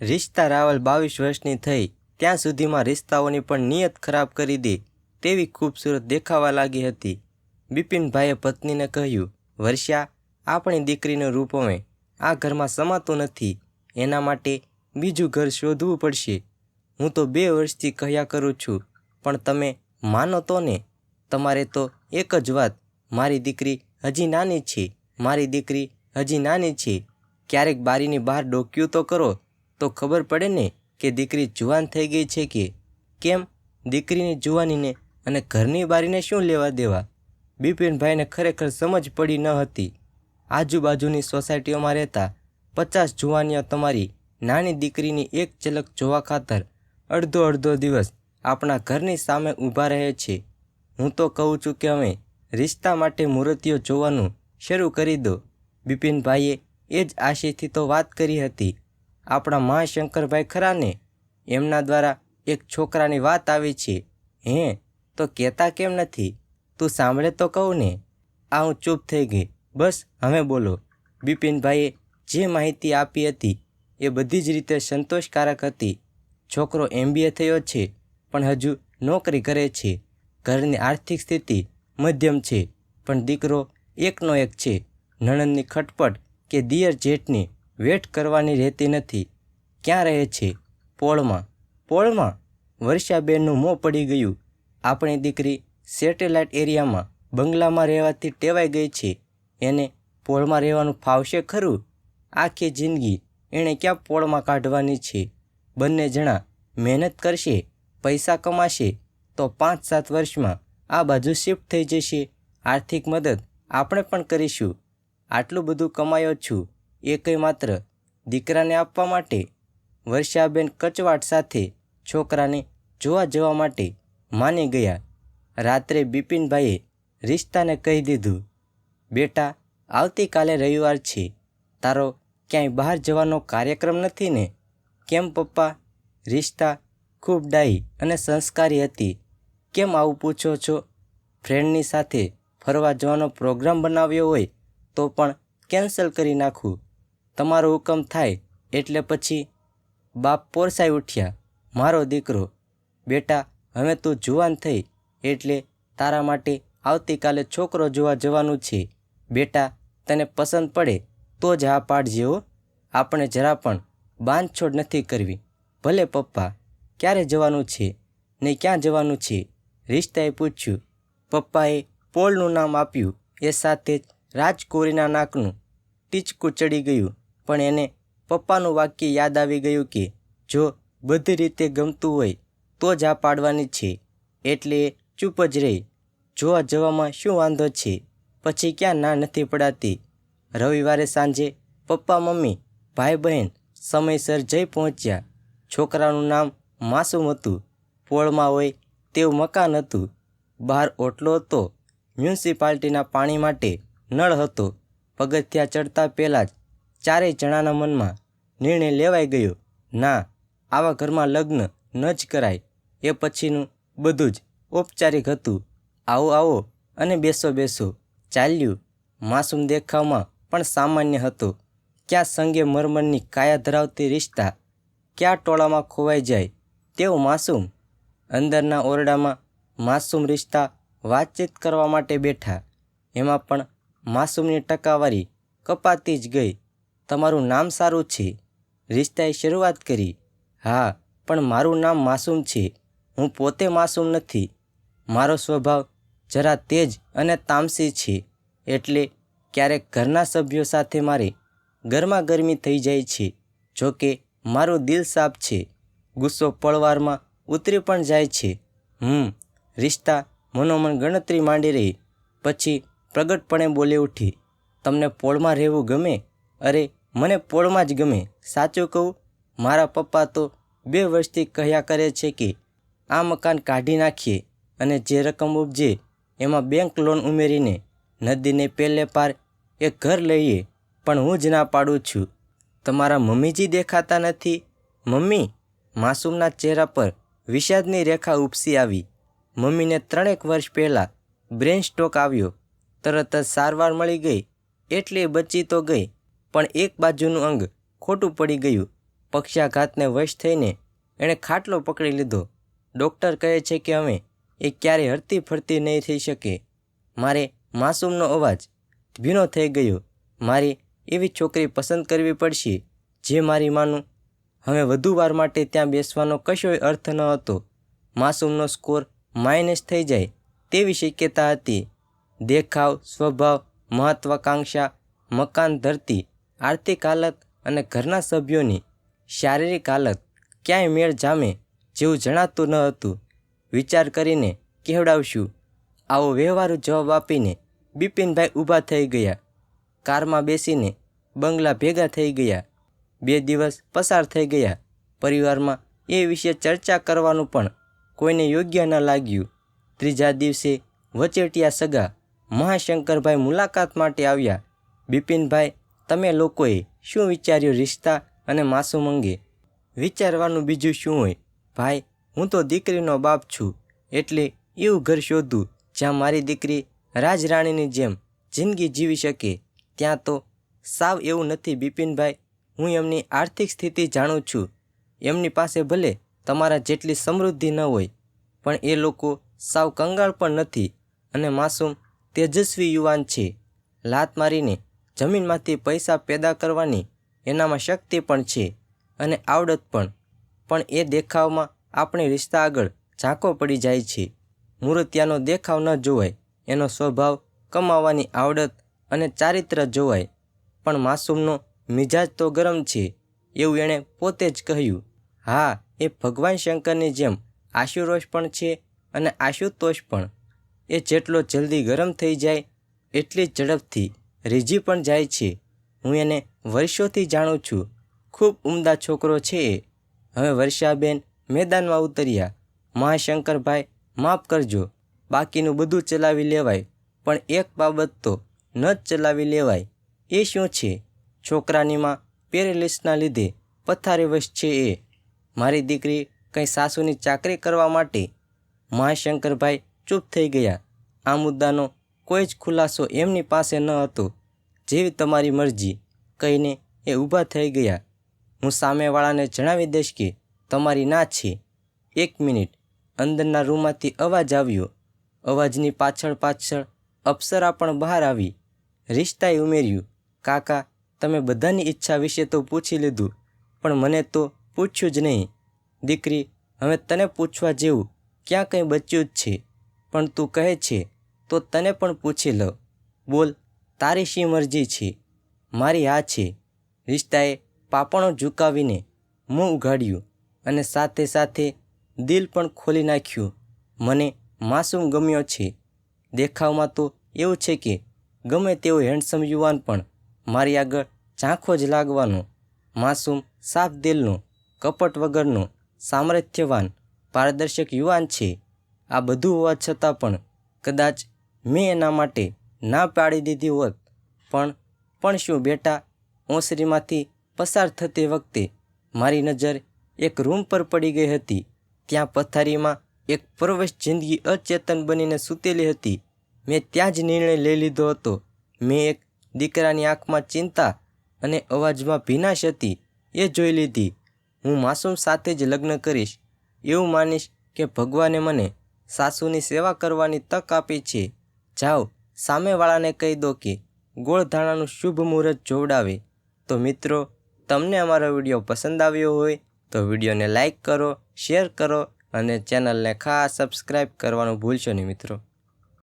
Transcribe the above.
રિશ્તા રાવલ બાવીસ વર્ષની થઈ, ત્યાં સુધીમાં રિશ્તાઓની પણ નિયત ખરાબ કરી દે તેવી ખૂબસૂરત દેખાવા લાગી હતી. બિપિનભાઈએ પત્નીને કહ્યું વર્ષા આપણી દીકરીનું રૂપ અમે આ ઘરમાં સમાતું નથી. એના માટે બીજું ઘર શોધવું પડશે. હું તો બે વર્ષથી કહ્યા કરું છું, પણ તમે માનો તો ને? તમારે તો એક જ વાત, મારી દીકરી હજી નાની છે, મારી દીકરી હજી નાની છે. ક્યારેક બારીની બહાર ડોક્યું તો કરો તો ખબર પડે ને કે દીકરી જુવાન થઈ ગઈ છે કે કેમ? દીકરીની જુવાનીને અને ઘરની બારીને શું લેવા દેવા? બિપિનભાઈને ખરેખર સમજ પડી ન હતી. આજુબાજુની સોસાયટીઓમાં રહેતા પચાસ જુવાનીઓ તમારી નાની દીકરીની એક ઝલક જોવા ખાતર અડધો અડધો દિવસ આપણા ઘરની સામે ઊભા રહે છે. હું તો કહું છું કે અમે રિશ્તા માટે મૂર્તિઓ જોવાનું શરૂ કરી દો. બિપિનભાઈએ એ જ આશયથી તો વાત કરી હતી. આપણા મહાશંકરભાઈ ખરાને એમના દ્વારા એક છોકરાની વાત આવી છે. હે, તો કહેતા કેમ નથી? તું સાંભળે તો કહું ને? આ હું ચૂપ થઈ ગઈ. બસ, હવે બોલો. બિપિનભાઈએ જે માહિતી આપી હતી એ બધી જ રીતે સંતોષકારક હતી. છોકરો એમબીએ થયો છે, પણ હજુ નોકરી કરે છે. ઘરની આર્થિક સ્થિતિ મધ્યમ છે, પણ દીકરો એકનો એક છે. નણંદની ખટપટ કે દિયર જેઠની વેટ કરવાની રહેતી નથી. ક્યાં રહે છે? પોળમાં. પોળમાં? વર્ષાબેનનું મોં પડી ગયું. આપણી દીકરી સેટેલાઇટ એરિયામાં બંગલામાં રહેવાથી ટેવાઈ ગઈ છે. એને પોળમાં રહેવાનું ફાવશે ખરું? આખી જિંદગી એણે ક્યાં પોળમાં કાઢવાની છે? બંને જણા મહેનત કરશે, પૈસા કમાશે, તો પાંચ સાત વર્ષમાં આ બાજુ શિફ્ટ થઈ જશે. આર્થિક મદદ આપણે પણ કરીશું. આટલું બધું કમાયો છું. એ કંઈ માત્ર દીકરાને આપવા માટે વર્ષાબેન કચવાટ સાથે છોકરાને જોવા જવા માટે માની ગયા. રાત્રે બિપિનભાઈએ રિશ્તાને કહી દીધું, બેટા, આવતીકાલે રવિવાર છે. તારો ક્યાંય બહાર જવાનો કાર્યક્રમ નથી ને? કેમ પપ્પા? રિશ્તા ખૂબ ડાઈ અને સંસ્કારી હતી. કેમ આવું પૂછો છો? ફ્રેન્ડની સાથે ફરવા જવાનો પ્રોગ્રામ બનાવ્યો હોય તો પણ કેન્સલ કરી નાખું. તમારો હુકમ થાય એટલે પછી બાપ પોરસાઈ ઉઠ્યા. મારો દીકરો, બેટા હવે તું જુવાન થઈ એટલે તારા માટે આવતીકાલે છોકરો જોવા જવાનું છે. બેટા, તને પસંદ પડે તો જ હા પાડજે હો. આપણે જરા પણ બાંધછોડ નથી કરવી. ભલે પપ્પા, ક્યારે જવાનું છે ને ક્યાં જવાનું છે? રિશ્તાએ પૂછ્યું. પપ્પાએ પોલનું નામ આપ્યું. એ સાથે જ રાજકોરીના નાકનું ટીચકું ચડી ગયું. પણ એને પપ્પાનું વાક્ય યાદ આવી ગયું કે જો બધી રીતે ગમતું હોય, તો જ આ પાડવાની છે. એટલે ચૂપ જ રહી. જોવા જવામાં શું વાંધો છે? પછી ક્યાં ના નથી પડાતી. રવિવારે સાંજે પપ્પા, મમ્મી ભાઈ બહેન સમયસર જઈ પહોંચ્યા. છોકરાનું નામ માસુમ હતું. પોળમાં હોય તેવું મકાન હતું. બહાર ઓટલો હતો. મ્યુનિસિપાલિટીના પાણી માટે નળ હતો. પગથિયા ચડતા પહેલાં જ ચારેય જણાના મનમાં નિર્ણય લેવાઈ ગયો. ના, આવા ઘરમાં લગ્ન ન જ કરાય. એ પછીનું બધું જ ઔપચારિક હતું. આવો આવો અને બેસો બેસો. ચાલ્યું. માસૂમ દેખાવમાં પણ સામાન્ય હતો. ક્યાં સંગે મરમરની કાયા ધરાવતી રિશ્તા, ક્યાં ટોળામાં ખોવાઈ જાય તેવું માસૂમ. અંદરના ઓરડામાં માસૂમ રિશ્તા વાતચીત કરવા માટે બેઠા. એમાં પણ માસૂમની ટકાવારી કપાતી જ ગઈ. તમારું નામ સારું છે. રિશ્તાએ શરૂઆત કરી. હા, પણ મારું નામ માસૂમ છે. હું પોતે માસૂમ નથી. મારો સ્વભાવ જરા તેજ અને તામસી છે. એટલે ક્યારેક ઘરના સભ્યો સાથે મારે ગરમા ગરમી થઈ જાય છે. જોકે મારું દિલ સાફ છે. ગુસ્સો પળવારમાં ઉતરી પણ જાય છે. હમ, રિશ્તા મનોમન ગણતરી માંડી રહી. પછી પ્રગટપણે બોલી ઉઠી. તમને પોળમાં રહેવું ગમે? અરે મને પોળમાં જ ગમે. સાચું કહું, મારા પપ્પા તો બે વર્ષથી કહ્યા કરે છે કે આ મકાન કાઢી નાખીએ અને જે રકમ ઉપજે એમાં બેંક લોન ઉમેરીને નદીને પેલે પાર એક ઘર લઈએ. પણ હું જ ના પાડું છું. તમારા મમ્મીજી દેખાતા નથી. મમ્મી, માસૂમના ચહેરા પર વિષાદની રેખા ઉપસી આવી. મમ્મીને ત્રણેક વર્ષ પહેલાં બ્રેન સ્ટ્રોક આવ્યો. તરત જ સારવાર મળી ગઈ. એટલે બચી તો ગઈ. પણ એક બાજુનું અંગ ખોટું પડી ગયું. પક્ષાઘાતને વશ થઈને એણે ખાટલો પકડી લીધો. ડૉક્ટર કહે છે કે અમે એ ક્યારેય હરતી ફરતી નહીં થઈ શકે મારે માસૂમનો અવાજ ભીનો થઈ ગયો. મારી એવી છોકરી પસંદ કરવી પડશે જે મારી માનું. હવે વધુ વાર માટે ત્યાં બેસવાનો કશોય અર્થ ન હતો. માસૂમનો સ્કોર માઇનસ થઈ જાય તેવી શક્યતા હતી. દેખાવ, સ્વભાવ, મહત્વાકાંક્ષા, મકાન ધરતી આર્થિક હાલત અને ઘરના સભ્યોની શારીરિક હાલત ક્યાંય મેળ જામે જેવું જણાતું ન હતું. વિચાર કરીને કહેવડાવશું આવો વ્યવહારુ જવાબ આપીને બિપિનભાઈ ઊભા થઈ ગયા. કારમાં બેસીને બંગલા ભેગા થઈ ગયા. બે દિવસ પસાર થઈ ગયા. પરિવારમાં એ વિશે ચર્ચા કરવાનું પણ કોઈને યોગ્ય ન લાગ્યું. ત્રીજા દિવસે વચેટિયા સગા મહાશંકરભાઈ મુલાકાત માટે આવ્યા. બિપિનભાઈ તમે લોકોએ શું વિચાર્યું રિશ્તા અને માસૂમ અંગે? વિચારવાનું બીજું શું હોય? ભાઈ, હું તો દીકરીનો બાપ છું, એટલે એવું ઘર શોધું, જ્યાં મારી દીકરી રાજરાણીની જેમ જિંદગી જીવી શકે, ત્યાં તો સાવ એવું નથી બિપિનભાઈ. હું એમની આર્થિક સ્થિતિ જાણું છું. એમની પાસે ભલે તમારા જેટલી સમૃદ્ધિ ન હોય, પણ એ લોકો સાવ કંગાળ પણ નથી અને માસૂમ તેજસ્વી યુવાન છે. લાત મારીને જમીનમાંથી પૈસા પેદા કરવાની એનામાં શક્તિ પણ છે અને આવડત પણ. પણ એ દેખાવમાં આપણે રિશ્તા આગળ ઝાંકો પડી જાય છે. મૂર્તિયાનો દેખાવ ન જોવાય, એનો સ્વભાવ કમાવાની આવડત અને ચારિત્ર જોવાય. પણ માસૂમનો મિજાજ તો ગરમ છે, એવું એણે પોતે જ કહ્યું. હા, એ ભગવાન શંકરની જેમ આશુરોષ પણ છે અને આશુતોષ પણ. એ જેટલો જલ્દી ગરમ થઈ જાય, એટલી જ ઝડપથી. રીઝી પણ જાય છે. હું એને વર્ષોથી જાણું છું. ખૂબ ઉમદા છોકરો છે એ. હવે વર્ષાબેન મેદાનમાં ઉતર્યા. મહાશંકરભાઈ, માફ કરજો. બાકીનું બધું ચલાવી લેવાય. પણ એક બાબત તો ન જ ચલાવી લેવાય. એ શું છે? છોકરાનીમાં પેરેલિસના લીધે પથારીવશ છે એ. મારી દીકરી કંઈ સાસુની ચાકરી કરવા માટે? મહાશંકરભાઈ ચૂપ થઈ ગયા. આ મુદ્દાનો કોઈ જ ખુલાસો એમની પાસે ન હતો. જેવી તમારી મરજી, કહીને એ ઊભા થઈ ગયા. હું સામેવાળાને જણાવી દઈશ કે તમારી ના છે. એક મિનિટ. અંદરના રૂમમાંથી અવાજ આવ્યો. અવાજની પાછળ પાછળ અપ્સરા પણ બહાર આવી. રિશ્તાએ ઉમેર્યું, કાકા, તમે બધાની ઈચ્છા વિશે તો પૂછી લીધું, પણ મને તો પૂછ્યું જ નહીં. દીકરી, હવે તને પૂછવા જેવું ક્યાં કંઈ બચ્યું જ છે, પણ તું કહે છે તો તને પણ પૂછી લો બોલ, તારી શી મરજી છે? મારી આ છે. રિશ્તાએ પાપણો ઝુકાવીને મોં ઉઘાડ્યું અને સાથે સાથે દિલ પણ ખોલી નાખ્યું. મને માસૂમ ગમ્યો છે. દેખાવમાં તો એવું છે કે ગમે તેવો હેન્ડસમ યુવાન પણ મારી આગળ ઝાંખો જ લાગવાનો, માસૂમ સાફ દિલનો, કપટ વગરનો સામર્થ્યવાન પારદર્શક યુવાન છે. આ બધું હોવા છતાં પણ કદાચ મેં એના માટે ના પાડી દીધી હોત. પણ પણ શું બેટા? ઓસરીમાંથી પસાર થતી વખતે મારી નજર એક રૂમ પર પડી ગઈ હતી. ત્યાં પથારીમાં એક પરવશ જિંદગી અચેતન બનીને સૂતેલી હતી. મેં ત્યાં જ નિર્ણય લઈ લીધો હતો. મેં એક દીકરાની આંખમાં ચિંતા અને અવાજમાં ભીનાશ હતી. એ જોઈ લીધી. હું માસૂમ સાથે જ લગ્ન કરીશ. એવું માનીશ કે ભગવાને મને સાસુની સેવા કરવાની તક આપી છે. જાઓ, સામેવાળાને કહી દો કે ગોળધાણાનું શુભ મુહૂર્ત જોવડાવે. તો મિત્રો, તમને અમારો વીડિયો પસંદ આવ્યો હોય, તો વિડીયોને લાઈક કરો, શેર કરો, અને ચેનલને ખાસ સબસ્ક્રાઈબ કરવાનું ભૂલશો નહીં મિત્રો.